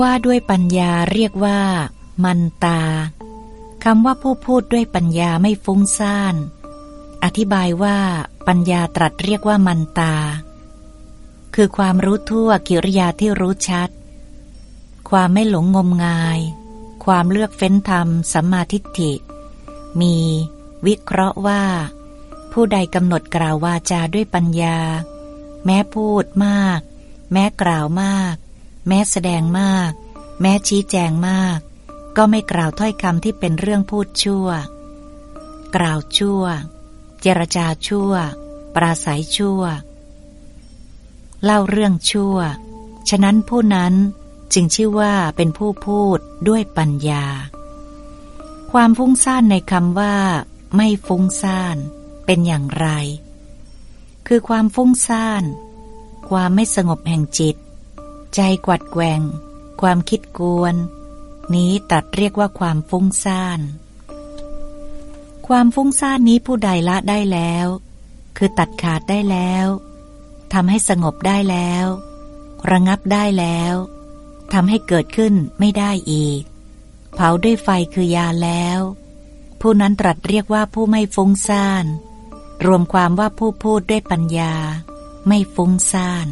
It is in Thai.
ว่าด้วยปัญญาเรียกว่า มันตาคำว่าผู้พูดด้วยปัญญาไม่ฟุ้งซ่าน อธิบายว่าปัญญาตรัสเรียกว่ามันตา คือความรู้ทั่วกิริยาที่รู้ชัด ความไม่หลงงมงาย ความเลือกเฟ้นธรรมสัมมาทิฏฐิ มีวิเคราะห์ว่า ผู้ใดกำหนดกล่าววาจาด้วยปัญญา แม้พูดมาก แม้กล่าวมาก แม้แสดงมาก แม้ชี้แจงมาก ก็ไม่กล่าวถ้อยคำที่เป็นเรื่องพูดชั่ว กล่าวชั่ว เจรจาชั่ว ปราศัยชั่ว เล่าเรื่องชั่ว ฉะนั้นผู้นั้นจึงชื่อว่าเป็นผู้พูดด้วยปัญญา ความฟุ้งซ่านในคำว่า ไม่ฟุ้งซ่านเป็นอย่างไร คือความฟุ้งซ่าน ความไม่สงบแห่งจิต ใจกวัดแกงความคิดกวน นี้ตัดเรียกว่าความฟุ้งซ่าน ความฟุ้งซ่านนี้ผู้ใดละได้แล้ว คือตัดขาดได้แล้วทำให้สงบได้แล้ว ระงับได้แล้วทำให้เกิดขึ้นไม่ได้อีก เผาด้วยไฟคือยาแล้ว ผู้นั้นตรัสเรียกว่าผู้ไม่ฟุ้งซ่าน รวมความว่าผู้พูดด้วยปัญญา ไม่ฟุ้งซ่าน